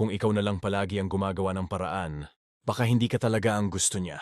Kung ikaw na lang palagi ang gumagawa ng paraan, baka hindi ka talaga ang gusto niya.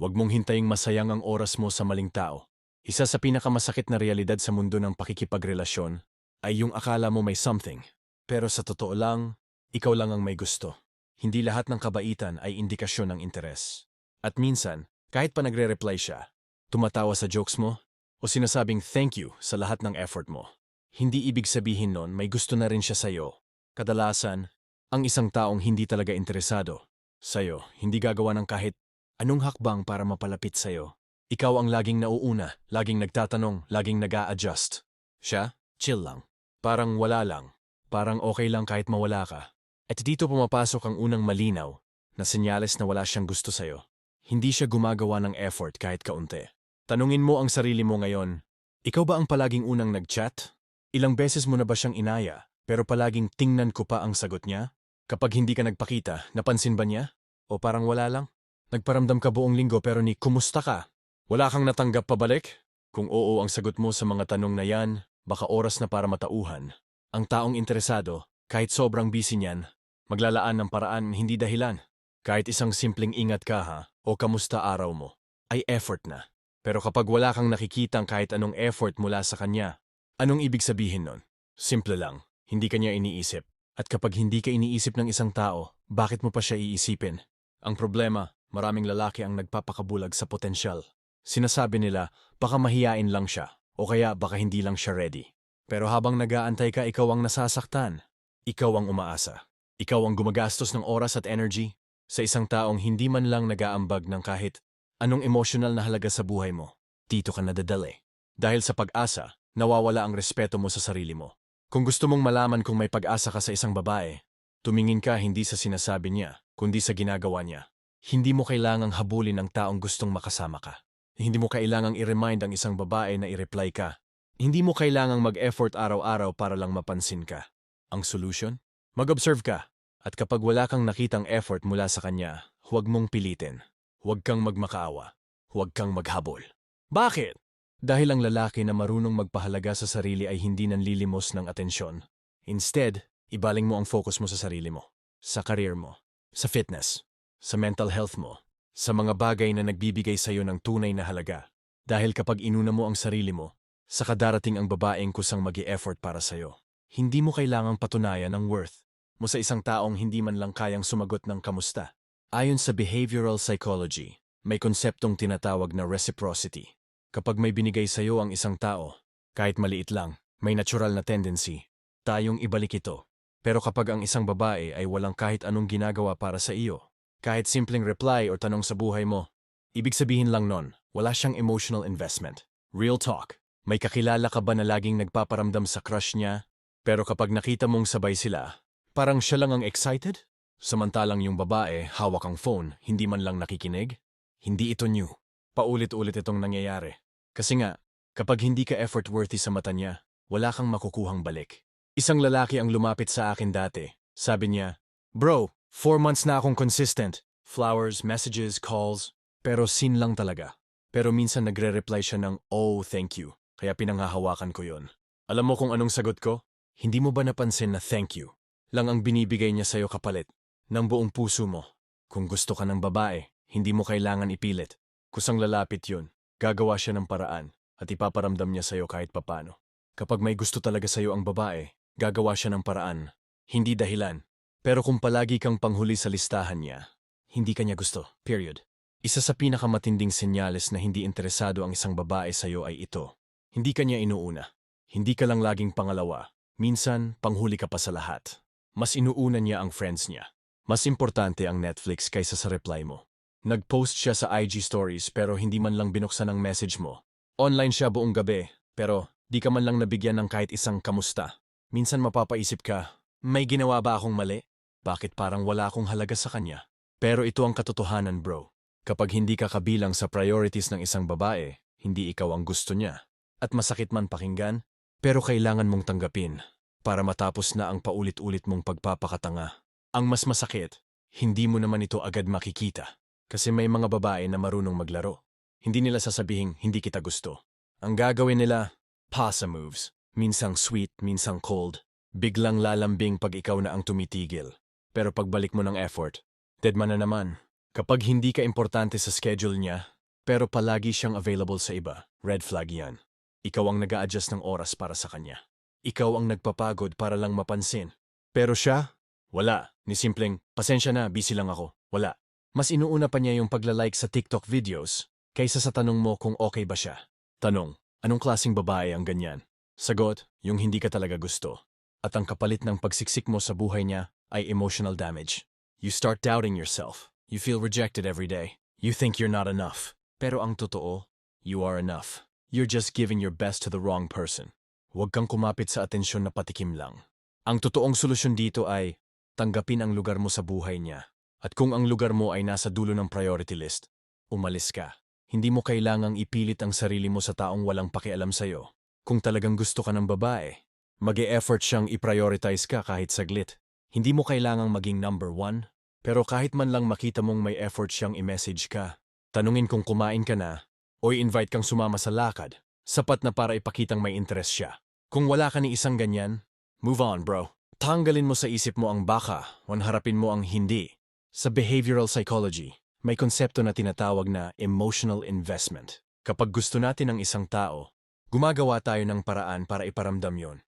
Huwag mong hintaying masayang ang oras mo sa maling tao. Isa sa pinakamasakit na realidad sa mundo ng pakikipagrelasyon ay yung akala mo may something. Pero sa totoo lang, ikaw lang ang may gusto. Hindi lahat ng kabaitan ay indikasyon ng interes. At minsan, kahit pa nagre-reply siya, tumatawa sa jokes mo, o sinasabing thank you sa lahat ng effort mo. Hindi ibig sabihin nun may gusto na rin siya sa'yo. Kadalasan, ang isang taong hindi talaga interesado sa'yo, hindi gagawa ng kahit anong hakbang para mapalapit sa'yo. Ikaw ang laging nauuna, laging nagtatanong, laging nag adjust Siya, chill lang. Parang wala lang. Parang okay lang kahit mawala ka. At dito pumapasok ang unang malinaw na senyales na wala siyang gusto sa'yo. Hindi siya gumagawa ng effort kahit kaunti. Tanungin mo ang sarili mo ngayon, ikaw ba ang palaging unang nag-chat? Ilang beses mo na ba siyang inaya, pero palaging tingnan ko pa ang sagot niya? Kapag hindi ka nagpakita, napansin ba niya? O parang wala lang? Nagparamdam ka buong linggo pero ni kumusta ka? Wala kang natanggap pabalik? Kung oo ang sagot mo sa mga tanong na yan, baka oras na para matauhan. Ang taong interesado, kahit sobrang busy niyan, maglalaan ng paraan hindi dahilan. Kahit isang simpleng ingat ka ha, o kamusta araw mo, ay effort na. Pero kapag wala kang nakikitang kahit anong effort mula sa kanya, anong ibig sabihin nun? Simple lang, hindi kanya iniisip. At kapag hindi ka iniisip ng isang tao, bakit mo pa siya iisipin? Ang problema, maraming lalaki ang nagpapakabulag sa potensyal. Sinasabi nila, baka mahiyain lang siya, o kaya baka hindi lang siya ready. Pero habang nagaantay ka, ikaw ang nasasaktan. Ikaw ang umaasa. Ikaw ang gumagastos ng oras at energy sa isang taong hindi man lang nagaambag ng kahit Anong emotional na halaga sa buhay mo? Dito ka nadadali. Dahil sa pag-asa, nawawala ang respeto mo sa sarili mo. Kung gusto mong malaman kung may pag-asa ka sa isang babae, tumingin ka hindi sa sinasabi niya, kundi sa ginagawa niya. Hindi mo kailangang habulin ang taong gustong makasama ka. Hindi mo kailangang i-remind ang isang babae na i-reply ka. Hindi mo kailangang mag-effort araw-araw para lang mapansin ka. Ang solution? Mag-observe ka. At kapag wala kang nakitang effort mula sa kanya, huwag mong pilitin. Huwag kang magmakaawa. Huwag kang maghabol. Bakit? Dahil ang lalaki na marunong magpahalaga sa sarili ay hindi nanlilimos ng atensyon. Instead, ibaling mo ang focus mo sa sarili mo, sa career mo, sa fitness, sa mental health mo, sa mga bagay na nagbibigay sa iyo ng tunay na halaga. Dahil kapag inuna mo ang sarili mo, saka darating ang babaeng kusang mag effort para sa iyo. Hindi mo kailangang patunayan ang worth mo sa isang taong hindi man lang kayang sumagot ng kamusta. Ayon sa behavioral psychology, may konseptong tinatawag na reciprocity. Kapag may binigay sa iyo ang isang tao, kahit maliit lang, may natural na tendency, tayong ibalik ito. Pero kapag ang isang babae ay walang kahit anong ginagawa para sa iyo, kahit simpleng reply o tanong sa buhay mo, ibig sabihin lang nun, wala siyang emotional investment. Real talk. May kakilala ka ba na laging nagpaparamdam sa crush niya, pero kapag nakita mong sabay sila, parang siya lang ang excited? Samantalang yung babae, hawak ang phone, hindi man lang nakikinig? Hindi ito new. Paulit-ulit itong nangyayari. Kasi nga, kapag hindi ka effort-worthy sa mata niya, wala kang makukuhang balik. Isang lalaki ang lumapit sa akin dati. Sabi niya, Bro, four months na akong consistent. Flowers, messages, calls. Pero sin lang talaga. Pero minsan nagre-reply siya ng, Oh, thank you. Kaya pinanghahawakan ko yon. Alam mo kung anong sagot ko? Hindi mo ba napansin na thank you? Lang ang binibigay niya sa'yo kapalit ng buong puso mo. Kung gusto ka ng babae, hindi mo kailangan ipilit. Kusang lalapit yun, gagawa siya ng paraan at ipaparamdam niya sa'yo kahit papano. Kapag may gusto talaga sa'yo ang babae, gagawa siya ng paraan, hindi dahilan. Pero kung palagi kang panghuli sa listahan niya, hindi kanya gusto, period. Isa sa pinakamatinding senyales na hindi interesado ang isang babae sa'yo ay ito. Hindi kanya inuuna. Hindi ka lang laging pangalawa. Minsan, panghuli ka pa sa lahat. Mas inuuna niya ang friends niya. Mas importante ang Netflix kaysa sa reply mo. Nag-post siya sa IG stories pero hindi man lang binuksan ang message mo. Online siya buong gabi, pero di ka man lang nabigyan ng kahit isang kamusta. Minsan mapapaisip ka, may ginawa ba akong mali? Bakit parang wala akong halaga sa kanya? Pero ito ang katotohanan bro. Kapag hindi ka kabilang sa priorities ng isang babae, hindi ikaw ang gusto niya. At masakit man pakinggan, pero kailangan mong tanggapin para matapos na ang paulit-ulit mong pagpapakatanga. Ang mas masakit, hindi mo naman ito agad makikita. Kasi may mga babae na marunong maglaro. Hindi nila sasabihing hindi kita gusto. Ang gagawin nila, pasa moves. Minsang sweet, minsang cold. Biglang lalambing pag ikaw na ang tumitigil. Pero pagbalik mo ng effort, deadman na naman. Kapag hindi ka importante sa schedule niya, pero palagi siyang available sa iba, red flag yan. Ikaw ang nag adjust ng oras para sa kanya. Ikaw ang nagpapagod para lang mapansin. Pero siya, wala. Ni simpleng, pasensya na, busy lang ako. Wala. Mas inuuna pa niya yung paglalike sa TikTok videos kaysa sa tanong mo kung okay ba siya. Tanong, anong klasing babae ang ganyan? Sagot, yung hindi ka talaga gusto. At ang kapalit ng pagsiksik mo sa buhay niya ay emotional damage. You start doubting yourself. You feel rejected every day. You think you're not enough. Pero ang totoo, you are enough. You're just giving your best to the wrong person. Huwag kang kumapit sa atensyon na patikim lang. Ang totoong solusyon dito ay tanggapin ang lugar mo sa buhay niya. At kung ang lugar mo ay nasa dulo ng priority list, umalis ka. Hindi mo kailangang ipilit ang sarili mo sa taong walang pakialam sa'yo. Kung talagang gusto ka ng babae, mag effort siyang i-prioritize ka kahit saglit. Hindi mo kailangang maging number one, pero kahit man lang makita mong may effort siyang i-message ka, tanungin kung kumain ka na, o i-invite kang sumama sa lakad, sapat na para ipakitang may interest siya. Kung wala ka ni isang ganyan, move on bro. Tanggalin mo sa isip mo ang baka, o harapin mo ang hindi. Sa behavioral psychology, may konsepto na tinatawag na emotional investment. Kapag gusto natin ng isang tao, Gumagawa tayo ng paraan para iparamdam yon.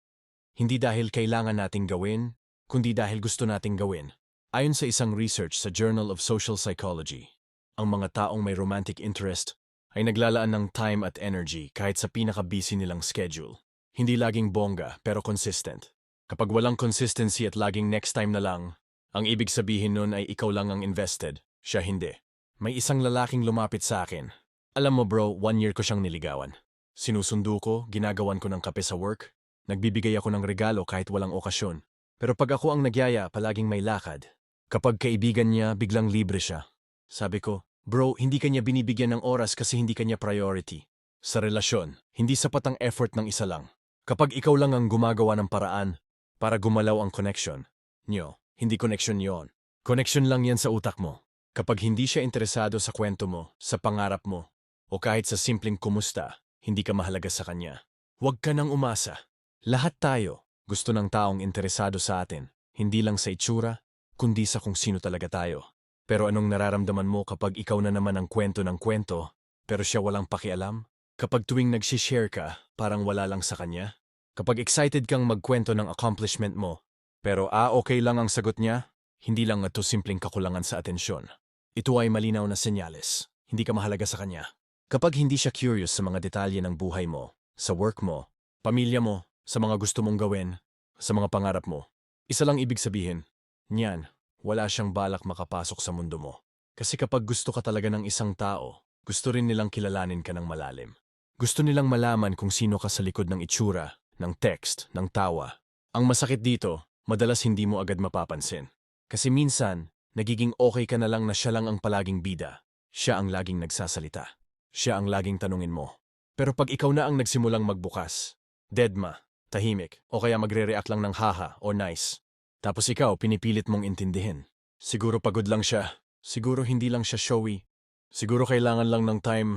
Hindi dahil kailangan nating gawin, kundi dahil gusto nating gawin. Ayon sa isang research sa Journal of Social Psychology, ang mga taong may romantic interest ay naglalaan ng time at energy kahit sa pinaka-busy nilang schedule. Hindi laging bongga pero consistent. Kapag walang consistency at laging next time na lang, ang ibig sabihin nun ay ikaw lang ang invested, siya hindi. May isang lalaking lumapit sa akin. Alam mo bro, one year ko siyang niligawan. Sinusundo ko, ginagawan ko ng kape sa work, nagbibigay ako ng regalo kahit walang okasyon. Pero pag ako ang nagyaya, palaging may lakad. Kapag kaibigan niya, biglang libre siya. Sabi ko, bro, hindi kanya binibigyan ng oras kasi hindi kanya priority. Sa relasyon, hindi sapat ang effort ng isa lang. Kapag ikaw lang ang gumagawa ng paraan para gumalaw ang connection, nyo, hindi connection yon. Connection lang yan sa utak mo. Kapag hindi siya interesado sa kwento mo, sa pangarap mo, o kahit sa simpleng kumusta, hindi ka mahalaga sa kanya. Huwag ka nang umasa. Lahat tayo gusto ng taong interesado sa atin, hindi lang sa itsura, kundi sa kung sino talaga tayo. Pero anong nararamdaman mo kapag ikaw na naman ang kwento ng kwento, pero siya walang pakialam? Kapag tuwing nagsishare ka, parang wala lang sa kanya? Kapag excited kang magkwento ng accomplishment mo, pero ah okay lang ang sagot niya, hindi lang ito simpleng kakulangan sa atensyon. Ito ay malinaw na senyales. Hindi ka mahalaga sa kanya. Kapag hindi siya curious sa mga detalye ng buhay mo, sa work mo, pamilya mo, sa mga gusto mong gawin, sa mga pangarap mo, isa lang ibig sabihin, niyan, wala siyang balak makapasok sa mundo mo. Kasi kapag gusto ka talaga ng isang tao, gusto rin nilang kilalanin ka ng malalim. Gusto nilang malaman kung sino ka sa likod ng itsura, ng text, ng tawa. Ang masakit dito, madalas hindi mo agad mapapansin. Kasi minsan, nagiging okay ka na lang na siya lang ang palaging bida. Siya ang laging nagsasalita. Siya ang laging tanungin mo. Pero pag ikaw na ang nagsimulang magbukas, deadma, tahimik, o kaya magre-react lang ng haha o nice. Tapos ikaw pinipilit mong intindihin. Siguro pagod lang siya. Siguro hindi lang siya showy. Siguro kailangan lang ng time.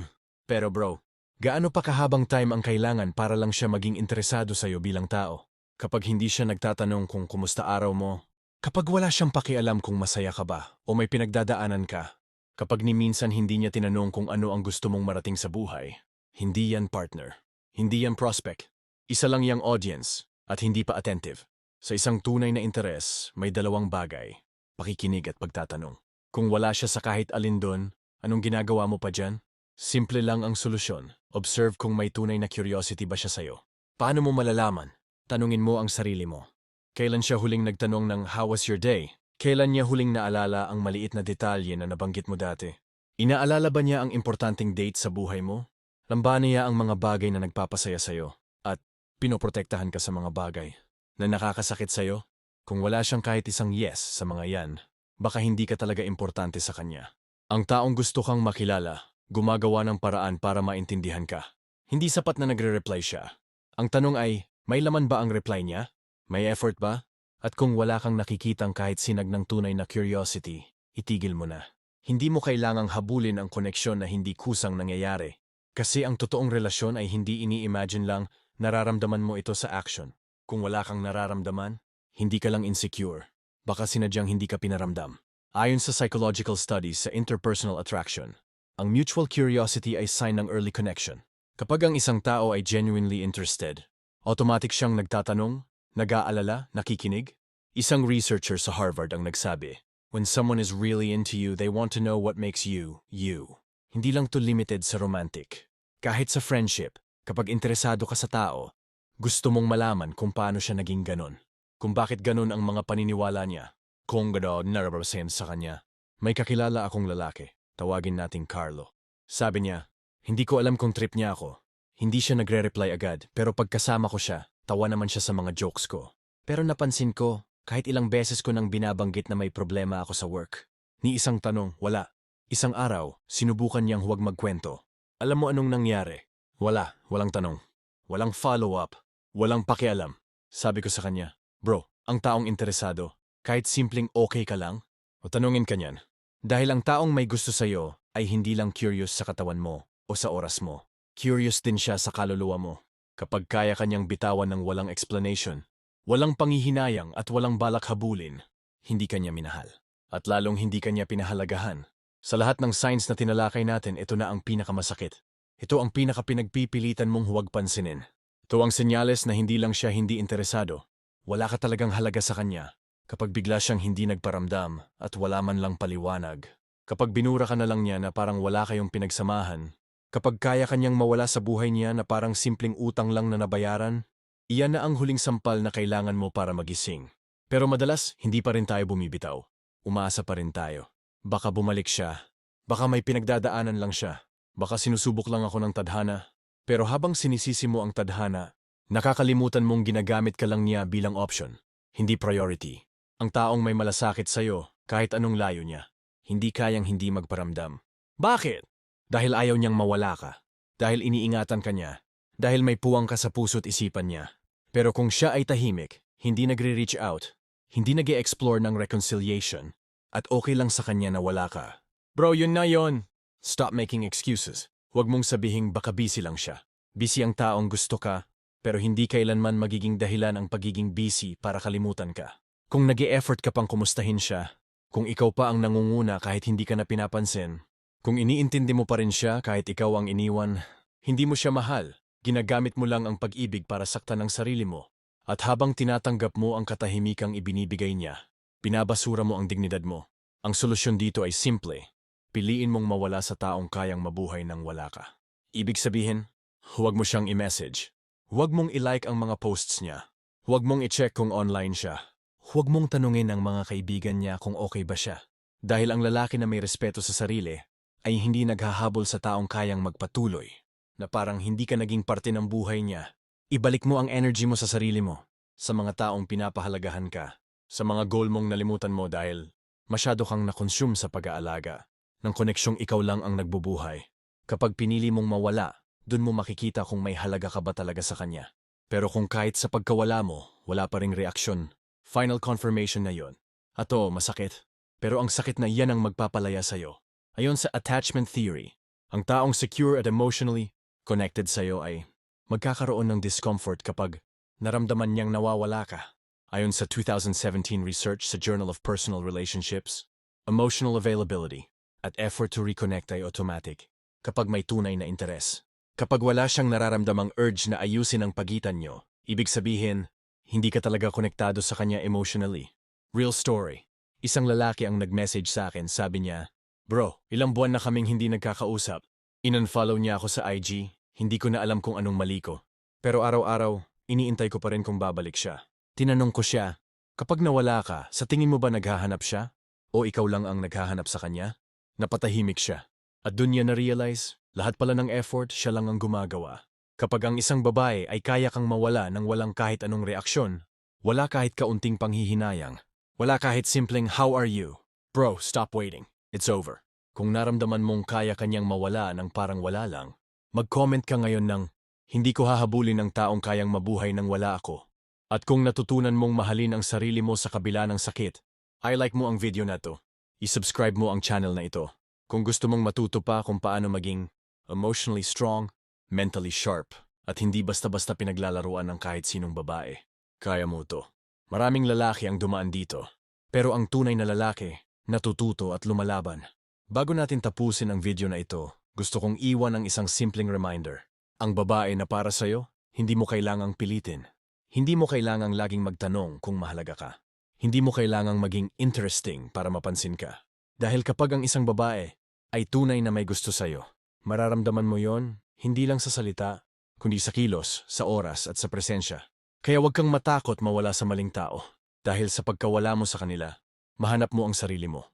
Pero bro, gaano pa kahabang time ang kailangan para lang siya maging interesado sa'yo bilang tao? Kapag hindi siya nagtatanong kung kumusta araw mo, kapag wala siyang pakialam kung masaya ka ba o may pinagdadaanan ka, Kapag ni minsan hindi niya tinanong kung ano ang gusto mong marating sa buhay, hindi yan partner. Hindi yan prospect. Isa lang yang audience at hindi pa attentive. Sa isang tunay na interes, may dalawang bagay. Pakikinig at pagtatanong. Kung wala siya sa kahit alin doon, anong ginagawa mo pa dyan? Simple lang ang solusyon. Observe kung may tunay na curiosity ba siya sa'yo. Paano mo malalaman? Tanungin mo ang sarili mo. Kailan siya huling nagtanong ng how was your day? Kailan niya huling naalala ang maliit na detalye na nabanggit mo dati? Inaalala ba niya ang importanteng date sa buhay mo? Lambaan niya ang mga bagay na nagpapasaya sa'yo at pinoprotektahan ka sa mga bagay na nakakasakit sa'yo? Kung wala siyang kahit isang yes sa mga yan, baka hindi ka talaga importante sa kanya. Ang taong gusto kang makilala, gumagawa ng paraan para maintindihan ka. Hindi sapat na nagre-reply siya. Ang tanong ay, may laman ba ang reply niya? May effort ba? At kung wala kang nakikitang kahit sinag ng tunay na curiosity, itigil mo na. Hindi mo kailangang habulin ang koneksyon na hindi kusang nangyayari. Kasi ang totoong relasyon ay hindi ini-imagine lang, nararamdaman mo ito sa action. Kung wala kang nararamdaman, hindi ka lang insecure. Baka sinadyang hindi ka pinaramdam. Ayon sa psychological studies sa interpersonal attraction, ang mutual curiosity ay sign ng early connection. Kapag ang isang tao ay genuinely interested, automatic siyang nagtatanong, nag-aalala, nakikinig. Isang researcher sa Harvard ang nagsabi, When someone is really into you, they want to know what makes you, you. Hindi lang to limited sa romantic. Kahit sa friendship, kapag interesado ka sa tao, gusto mong malaman kung paano siya naging ganon. Kung bakit ganon ang mga paniniwala niya. Kung gano'n narabasen sa kanya. May kakilala akong lalaki. Tawagin nating Carlo. Sabi niya, hindi ko alam kung trip niya ako. Hindi siya nagre-reply agad, pero pagkasama ko siya, tawa naman siya sa mga jokes ko. Pero napansin ko, kahit ilang beses ko nang binabanggit na may problema ako sa work. Ni isang tanong, wala. Isang araw, sinubukan niyang huwag magkwento. Alam mo anong nangyari? Wala, walang tanong. Walang follow-up. Walang pakialam. Sabi ko sa kanya, Bro, ang taong interesado, kahit simpleng okay ka lang, o tanungin ka niyan. Dahil ang taong may gusto sa'yo ay hindi lang curious sa katawan mo o sa oras mo. Curious din siya sa kaluluwa mo. Kapag kaya kanyang bitawan ng walang explanation, walang panghihinayang at walang balak habulin, hindi kanya minahal. At lalong hindi kanya pinahalagahan. Sa lahat ng signs na tinalakay natin, ito na ang pinakamasakit. Ito ang pinakapinagpipilitan mong huwag pansinin. Ito ang senyales na hindi lang siya hindi interesado. Wala ka talagang halaga sa kanya. Kapag bigla siyang hindi nagparamdam at wala man lang paliwanag. Kapag binura ka na lang niya na parang wala kayong pinagsamahan. Kapag kaya kanyang mawala sa buhay niya na parang simpleng utang lang na nabayaran. Iyan na ang huling sampal na kailangan mo para magising. Pero madalas, hindi pa rin tayo bumibitaw. Umaasa pa rin tayo. Baka bumalik siya. Baka may pinagdadaanan lang siya. Baka sinusubok lang ako ng tadhana. Pero habang sinisisi mo ang tadhana, nakakalimutan mong ginagamit ka lang niya bilang option, hindi priority. Ang taong may malasakit sa'yo, kahit anong layo niya, hindi kayang hindi magparamdam. Bakit? Dahil ayaw niyang mawala ka. Dahil iniingatan ka niya. Dahil may puwang ka sa puso't isipan niya. Pero kung siya ay tahimik, hindi nagre-reach out, hindi nag explore ng reconciliation, at okay lang sa kanya na wala ka. Bro, yun na yun. Stop making excuses. Huwag mong sabihing baka busy lang siya. Busy ang taong gusto ka, pero hindi kailanman magiging dahilan ang pagiging busy para kalimutan ka. Kung nag effort ka pang kumustahin siya, kung ikaw pa ang nangunguna kahit hindi ka na pinapansin, kung iniintindi mo pa rin siya kahit ikaw ang iniwan, hindi mo siya mahal, ginagamit mo lang ang pag-ibig para saktan ang sarili mo. At habang tinatanggap mo ang katahimikang ibinibigay niya, binabasura mo ang dignidad mo. Ang solusyon dito ay simple. Piliin mong mawala sa taong kayang mabuhay nang wala ka. Ibig sabihin, huwag mo siyang i-message. Huwag mong i-like ang mga posts niya. Huwag mong i-check kung online siya. Huwag mong tanungin ang mga kaibigan niya kung okay ba siya. Dahil ang lalaki na may respeto sa sarili ay hindi naghahabol sa taong kayang magpatuloy, na parang hindi ka naging parte ng buhay niya. Ibalik mo ang energy mo sa sarili mo, sa mga taong pinapahalagahan ka, sa mga goal mong nalimutan mo dahil masyado kang na-consume sa pag-aalaga ng koneksyong ikaw lang ang nagbubuhay. Kapag pinili mong mawala, dun mo makikita kung may halaga ka ba talaga sa kanya. Pero kung kahit sa pagkawala mo, wala pa ring reaksyon, final confirmation na yon. Ato, masakit. Pero ang sakit na yan ang magpapalaya sa'yo. Ayon sa attachment theory, ang taong secure at emotionally connected sa'yo ay magkakaroon ng discomfort kapag naramdaman niyang nawawala ka. Ayon sa 2017 research sa Journal of Personal Relationships, emotional availability at effort to reconnect ay automatic kapag may tunay na interes. Kapag wala siyang nararamdamang urge na ayusin ang pagitan nyo, ibig sabihin, hindi ka talaga konektado sa kanya emotionally. Real story. Isang lalaki ang nag-message sa akin, sabi niya, Bro, ilang buwan na kaming hindi nagkakausap. In-unfollow niya ako sa IG, hindi ko na alam kung anong mali ko. Pero araw-araw, iniintay ko pa rin kung babalik siya. Tinanong ko siya, kapag nawala ka, sa tingin mo ba naghahanap siya? O ikaw lang ang naghahanap sa kanya? Napatahimik siya. At dun niya na-realize, lahat pala ng effort siya lang ang gumagawa. Kapag ang isang babae ay kaya kang mawala ng walang kahit anong reaksyon, wala kahit kaunting panghihinayang, wala kahit simpleng how are you? Bro, stop waiting. It's over. Kung naramdaman mong kaya kanyang mawala ng parang wala lang, mag-comment ka ngayon ng, hindi ko hahabulin ng taong kayang mabuhay nang wala ako. At kung natutunan mong mahalin ang sarili mo sa kabila ng sakit, I like mo ang video na to i-subscribe mo ang channel na ito. Kung gusto mong matuto pa kung paano maging emotionally strong, mentally sharp, at hindi basta-basta pinaglalaruan ng kahit sinong babae. Kaya mo to. Maraming lalaki ang dumaan dito. Pero ang tunay na lalaki, natututo at lumalaban. Bago natin tapusin ang video na ito, gusto kong iwan ang isang simpleng reminder. Ang babae na para sa'yo, hindi mo kailangang pilitin. Hindi mo kailangang laging magtanong kung mahalaga ka. Hindi mo kailangang maging interesting para mapansin ka. Dahil kapag ang isang babae ay tunay na may gusto sa'yo, mararamdaman mo yon hindi lang sa salita, kundi sa kilos, sa oras at sa presensya. Kaya huwag kang matakot mawala sa maling tao. Dahil sa pagkawala mo sa kanila, mahanap mo ang sarili mo.